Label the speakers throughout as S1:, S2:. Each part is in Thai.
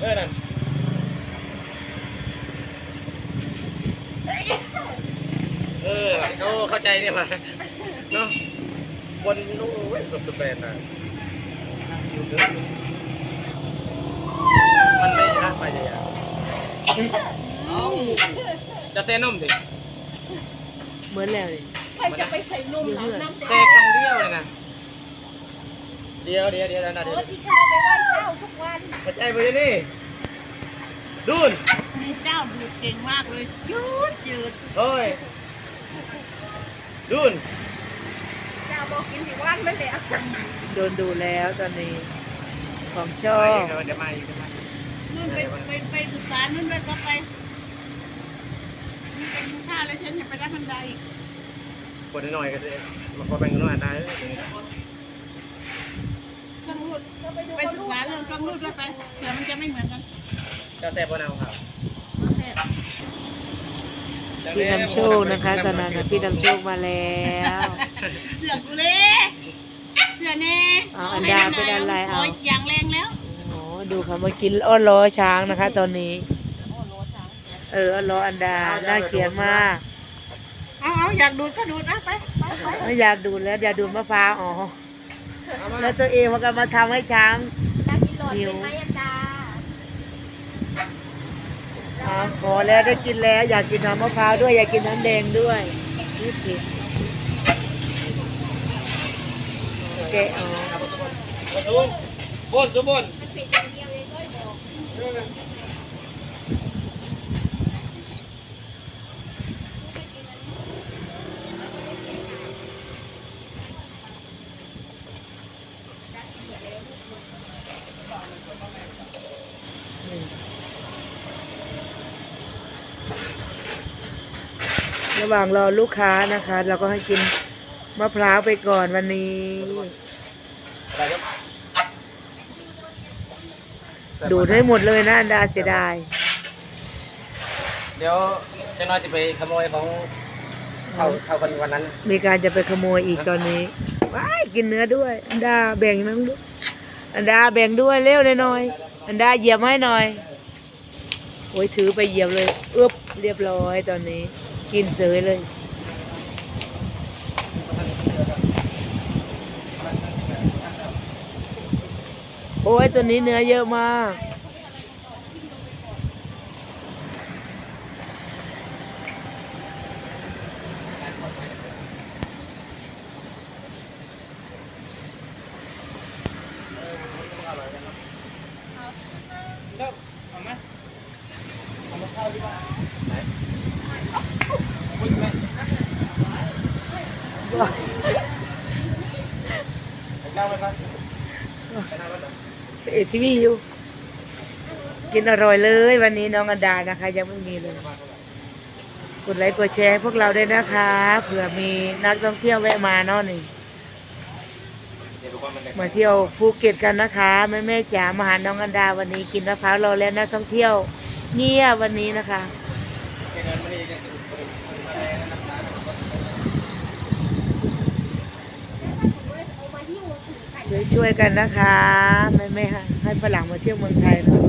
S1: เออนั่นเออโอ้เข้าใจเนี่ยมาเนาะบนนู้นเว้ยสดสเปนนะมันไม่น่าไปเลยอะจะเซนมดิ
S2: เหมือนแล้วเลย
S3: ใครจะไปใส่นมน้ำน้ำ
S1: เซกลองเดียวเลยนะ เดียวเดียวเดียวนะ
S3: โอ้
S1: เดียว
S3: ที่ชอบไปไหว้เจ้าทุกวัน
S1: เข้าใจไปเลยนี่ดูน
S4: นี่เจ้าดูดเก่งมากเลยยืดยืด
S1: เฮ้ยดูน
S3: เจ้าบอกกินที่วันไม่เหลือ
S2: โดนดูแล้วตอนนี้ ของชอ
S1: ไป
S2: บ
S1: เดี๋ยวมาอีกเดี๋ยวมา
S4: นู่นไปไปไปศึกษานู่นเลยก็ไปนี่เป็นข้าวแล้วฉันจะไปรับบันไดอีก
S1: กดหน่อยก็สิมาขอแบ่งกันหน่อยได้
S4: เครื่องรูดไปศึกษา เรื่องเครื่องรูดด้วยไปเผื่อมันจะไม่เหมือนกัน
S1: เจ้าแซ่บบ่นาวครับ
S4: มาแซ่บ
S2: พี่นำโชคนะคะตอนนั้นน่ะพี่นำโชคมาแล้ว
S4: เสือกูเลยเสือแน่
S2: เอาอันดาเป็นอะไรเอา
S4: โยอย่างแรงแล้ว
S2: อ๋อดูเขามากินอ้อนล้อช้างนะคะ ตอนนี้ เอออ้อนล้ออันดา น่าเกลียดมาก
S4: เอาเอาอยากดูดก็ดูดนะไปไปไป
S2: ไม่อยากดูดแล้ว อยากดูดมะพร้าวอ๋อแล้วตัวเองมันก็มาทำให้ช้าง
S3: หิ
S2: วขอแล้วได้กินแล้ว อยากกินน้ำมะพร้าวด้วย อยากกินน้ำแดงด้วยนี่ผิดแกะอ๋อ
S1: สุบนบนสุบน
S3: มันเป็นอย่างเดียวเองเลยบอก
S2: ระหว่างรอลูกค้านะคะ เราก็ให้กินมะพร้าวไปก่อนวันนี้ ดูดให้หมดเลยนะอันดาเสียดาย
S1: เดี๋ยวจะน้อยสิไปขโมยของเท่าเท่ากันวันนั้น
S2: มีการจะไปขโมยอีกตอนนี้ว้ายกินเนื้อด้วย อันดาแบ่งน้องด้วยอันดาแบ่งด้วยเร็วเลยหน่อย อันดาเหยียบให้หน่อยโอ้ยถือไปเหยียบเลยอึบเรียบร้อยตอนนี้ กินเสยเลย โอ้ยตัวนี้เนื้อเยอะมาก เอทีวีอยู่ กินอร่อยเลยวันนี้น้องอันดานะคะ ยังไม่มีเลย กดไลค์กดแชร์ให้พวกเราด้วยนะคะเผื่อมีนักท่องเที่ยวแวะมาเนาะนี่มาเที่ยวภูเก็ตกันนะคะแม่แม่จ๋ามาหาน้องอันดาวันนี้กินมะพร้าวรอแล้วนักท่องเที่ยวเงียบวันนี้นะคะ ช่วยกันนะคะ ไม่ไม่ให้ฝรั่งมาเที่ยวเมืองไทยเนอะ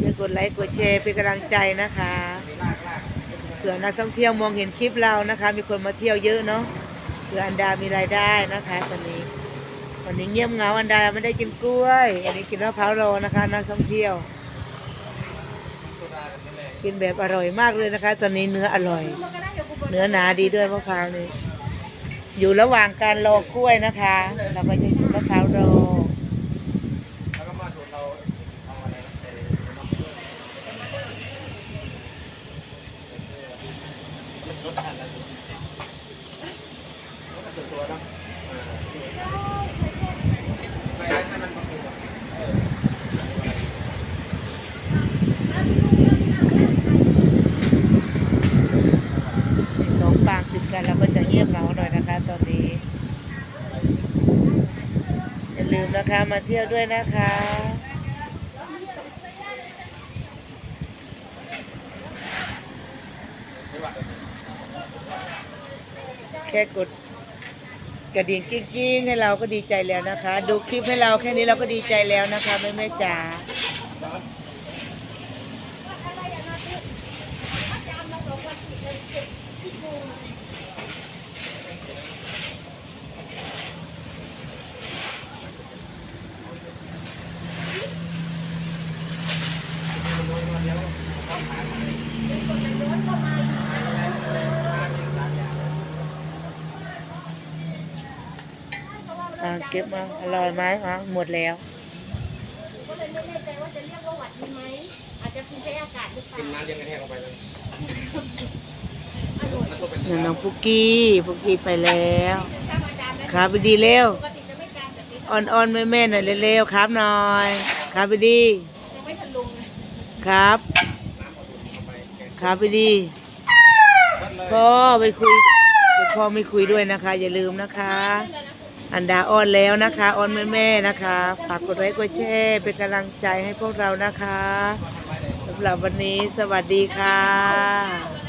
S2: ช่วยกดไลค์กดแชร์เป็นกำลังใจนะคะเผื่อนักท่องเที่ยวมองเห็นคลิปเรานะคะ มีคนมาเที่ยวเยอะเนาะเผื่ออันดามีรายได้นะคะตอนนี้วันนี้เงียบเงาอันดาไม่ได้กินกล้วย อันนี้กินมะพร้าวโรนะคะ นักท่องเที่ยว กินแบบอร่อยมากเลยนะคะ ตอนนี้เนื้ออร่อย เนื้อหนาดีด้วยมะพร้าวนี่ อยู่ระหว่างการรอกล้วยนะคะ เราก็จะอยู่มะพร้าวรอ
S1: แล้วก็มาสูตรเราเอาอะไรนะใส่น้ำเชื่อมันรสอาหารอะไรรสส่วนตัวเนาะไปให้มันประกอบ
S2: มีสองปางติดกันเราก็จะเงียบเหงาหน่อยนะคะ ตอนนี้ อย่าลื มนะคะมาเที่ยวด้วยนะคะ แค่กดกระดิ่งกิ้งกิ้งให้เราก็ดีใจแล้วนะคะ ดูคลิปให้เราแค่นี้เราก็ดีใจแล้วนะคะแม่แม่จ๋า อ่าเก็บมาอร่อยไหมอะหมดแล้ว
S3: ก็เลยไม่แน่ใจว่าจะเรียกว่าหวัดดีไหม อาจจะกินใช้อากาศหรือเป
S1: กิน
S3: ล่า
S1: น้ำเลี้ยงกระแทกลงไปเลย
S2: นั่นน้องปุกกี้ปุกกี้ไปแล้ว
S3: ถ้ามาจานนั้น
S2: ขาไปดีเร็ว
S3: ปกติจะไม่จานแบบนี้
S2: อ่อนๆแม่ๆหน่อยเร็วๆครับหน่อยขาไปดี
S3: ยังไม่ทันลงเลย
S2: ครับขาไปดี พ่อไปคุยพ่อไม่คุยด้วยนะคะ อย่าลืมนะคะ อันดาอ้อนแล้วนะคะอ้อนแม่ๆนะคะ ฝากกดไลค์กดแชร์เป็นกำลังใจให้พวกเรานะคะสำหรับวันนี้สวัสดีค่ะ